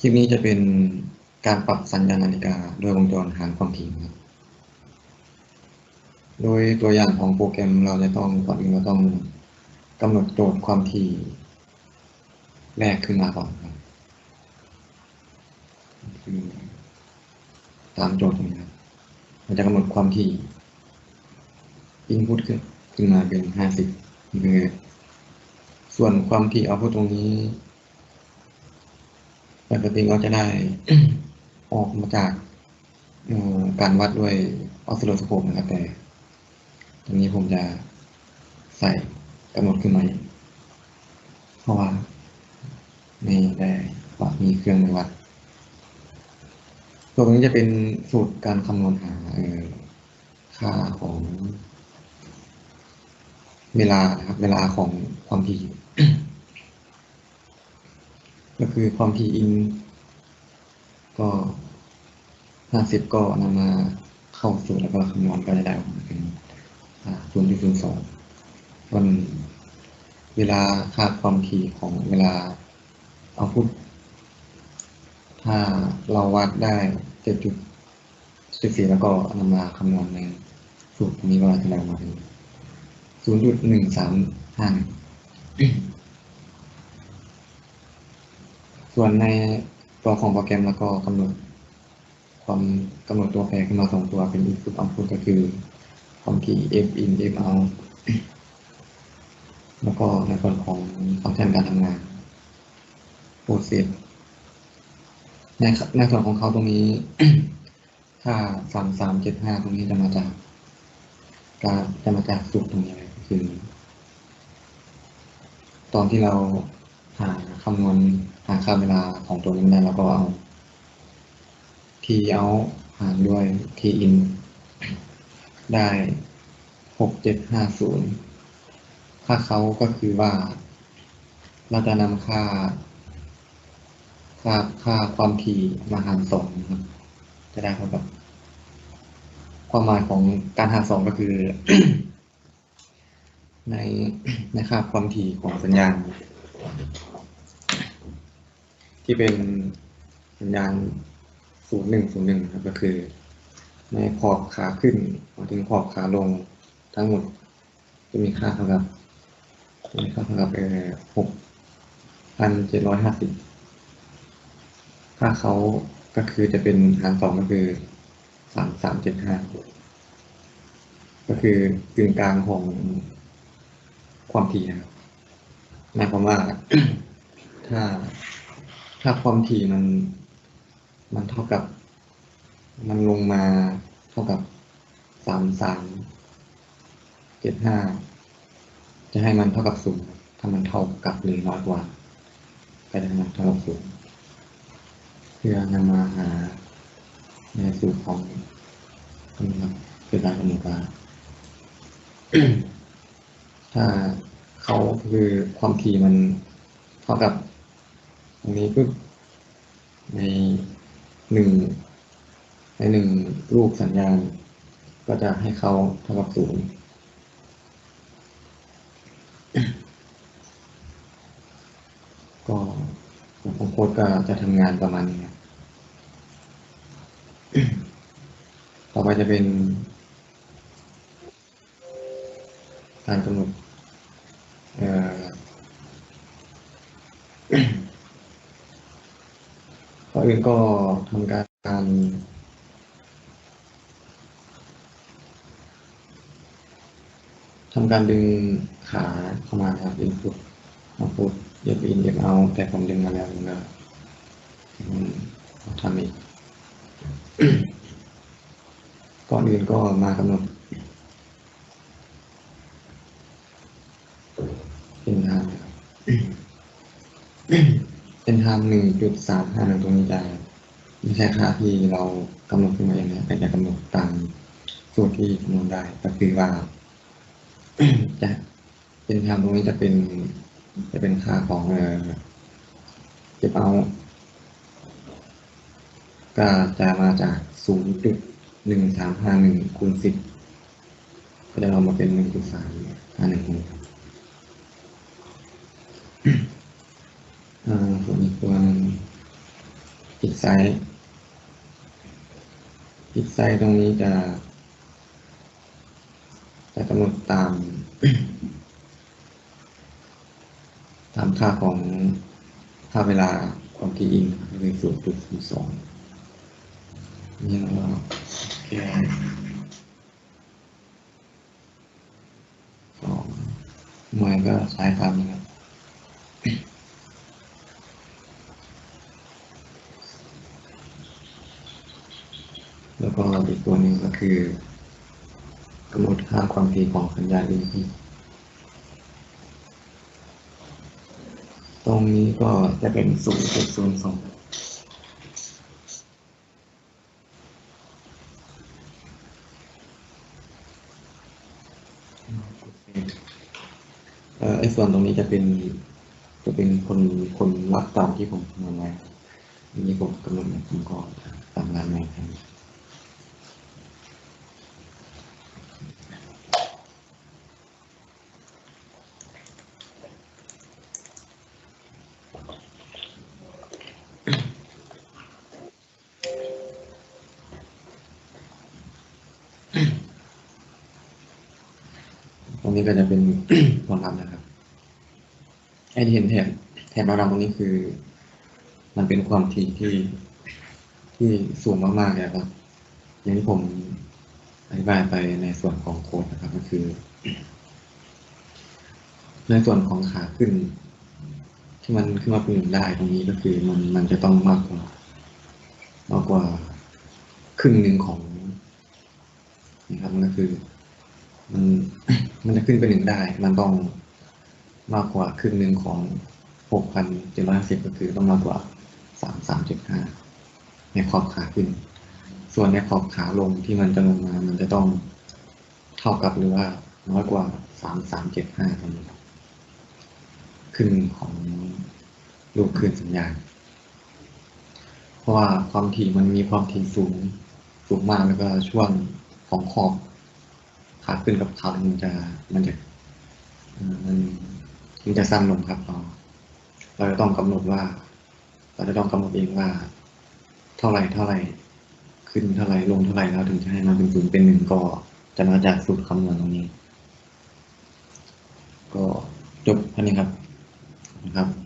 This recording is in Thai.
คลิปนี้จะเป็นการปรับสัญญาณนาฬิกาโดยวงจรหารความถี่ครับ โดยตัวอย่างของโปรแกรมเราจะต้องก่อนอื่นเราต้องกำหนดโจทย์ความถี่แรกขึ้นมาก่อนครับตามโจทย์ตรงนี้ครับเราจะกำหนดความถี่ input ขึ้นขึ้นมาเป็นห้าสิเมตรส่วนความถี่ output ตรงนี้ ปกติเราจะได้ออกมาจากการวัดด้วยออสซิลโลสโคปนะครับแต่ตรงนี้ผมจะใส่กำหนดขึ้นมาเพราะว่าไม่ได้ว่ามีเครื่องมือวัด ตัวนี้จะเป็นสูตรการคำนวณหาค่าของเวลานะครับเวลาของความถี่ ก็คือความถี่อินก็ห้าสิบก็นำมาเข้าสูตรแล้วก็คำนวณก็ได้เป็นศูนย์จุดศูนย์สองส่วนเวลาค่าความถี่ของเวลาเอาพุทถ้าเราวัดได้เจ็ดจุดสิบสี่แล้วก็นำมาคำนวณในสูตรนี้ก็จะได้มาเป็นศูนย์จุดหนึ่งสามห้า ส่วนในตัวของโปรแกรมแล้วก็กำหนดความกำหนดตัวแปรขึ้นมาสองตัวเป็น input output ก็คือความถี่ f in f out แล้วก็ในส่วนของฟังก์ชันการทำงาน process ในในส่วนของเขาตรงนี้ถ้าสามสามเจ็ดห้าตรงนี้จะมาจากการจะมาจากสูตรตรงนี้เลยคือ ตอนที่เรา หาคำนวณหาค่าเวลาของตัวนี้ได้แล้วก็เอา t out หารด้วย t in ได้หกเจ็ดห้าศูนย์ค่าเขาก็คือว่า เราจะนำค่า ค่าค่าความถี่มาหารสองครับ จะได้เท่ากับความหมายของการหารสองก็คือ ในในค่าความถี่ของสัญญาณ ที่เป็นสัญญาณศูนย์หนึ่งศูนย์หนึ่งครับก็คือ ในขอบขาขึ้นมาถึงขอบขาลงทั้งหมด จะมีค่าเท่ากับมีค่าเท่ากับเออหกพันเจ็ดร้อยห้าสิบค่าเขาก็คือจะเป็นหารสองก็คือสามสามเจ็ดห้าก็คือกึ่งกลางของความถี่นะครับหมายความว่าถ้า ถ้าความถี่มัน มันเท่ากับ มันลงมาเท่ากับสามสามเจ็ดห้าจะให้มันเท่ากับศูนย์ถ้ามันเท่ากับหรือน้อยกว่าก็จะให้มันเท่ากับศูนย์เพื่อนำมาหาในสูตรของนี่ครับเป็นการกำหนดการถ้าเขาคือความถี่มันเท่ากับ ตรงนี้ปุ๊บในหนึ่งในหนึ่งลูกสัญญาณ ก็จะให้เขาเท่ากับศูนย์ก็ของโค้ดก็จะทำงานประมาณนี้ต่อไปจะเป็นการกำหนด ก่อนอื่นก็ทำการทำการดึงขาเข้ามาครับ input output เย็บอินเย็บเอา แต่ผมดึงมาแล้วนะทำอีก ก่อนอื่นก็มากำหนดเป็นทาง เป็นทางหนึ่งจุดสามห้าหนึ่งตรงนี้จะไม่ใช่ค่าที่เรากำหนดขึ้นมาเองนะแต่จะกำหนดตามสูตรที่คำนวณได้ก็คือว่าจะเป็นทางตรงนี้จะเป็น จะเป็นค่าของเออเก็บเอาก็จะมาจากศูนย์จุดหนึ่งสามห้าหนึ่งคูณสิบก็จะเอามาเป็นหนึ่งจุดสามห้าหนึ่งอ่าส่วนอีกตัวนึง พิก ไซส์พิกไซส์ตรงนี้จะ จะกำหนดตาม ตามค่าของค่าเวลาความถี่อิงคือศูนย์จุดศูนย์สองนี่เราแก้สองหน่วยก็ใช้ตามนี้ครับ แล้วก็อีกตัวหนึ่งก็ คือกำหนดค่าความถี่ของสัญญาณ input ตรงนี้ก็จะเป็น 0.02เอ่อไอ้ส่วนตรงนี้จะเป็นจะเป็นคนคนรับตามที่ผมคำนวณไว้อันนี้ผมกำหนดผมก็ตามงานใหม่ครับ รงนี้ก็จะเป็นความลับนะครับไอ้ที่เห็นแถบแถบเราตรงนี้คือ มันเป็นความถี่ที่ที่สูงมากๆเลยครับ อย่างที่ผมอธิบายไปในส่วนของโค้ดนะครับก็คือ ในส่วนของขาขึ้น ที่มันขึ้นมาเป็นหนึ่งได้ตรงนี้ก็คือมันมันจะต้องมากกว่ามากกว่าครึ่งหนึ่งของนะครับมันก็คือ มัน มันจะขึ้นไปหนึ่งได้ มันต้องมากกว่าครึ่งหนึ่งของหกพันเจ็ดร้อยสิบก็คือต้องมากกว่าสามสามเจ็ดห้าในขอบขาขึ้น ส่วนในขอบขาลงที่มันจะลงมา มันจะต้องเท่ากับหรือว่าน้อยกว่าสามสามเจ็ดห้าตรงนี้ครับครึ่งหนึ่งของลูกคลื่นสัญญาณ เพราะว่าความถี่มันมีความถี่สูงสูงมากแล้วก็ช่วงของขอบ ขาขึ้นกับขาลงมันจะมันจะมันมันจะสั้นลงครับเราเราจะต้องกำหนดว่า เราจะต้องกำหนดเองว่า เท่าไหร่เท่าไหร่ขึ้นเท่าไหร่ลงเท่าไหร่แล้วถึงจะให้มันเป็นศูนย์เป็นหนึ่งก็จะมาจากสูตรคำนวณตรงนี้ ก็จบเท่านี้ครับขอบคุณครับ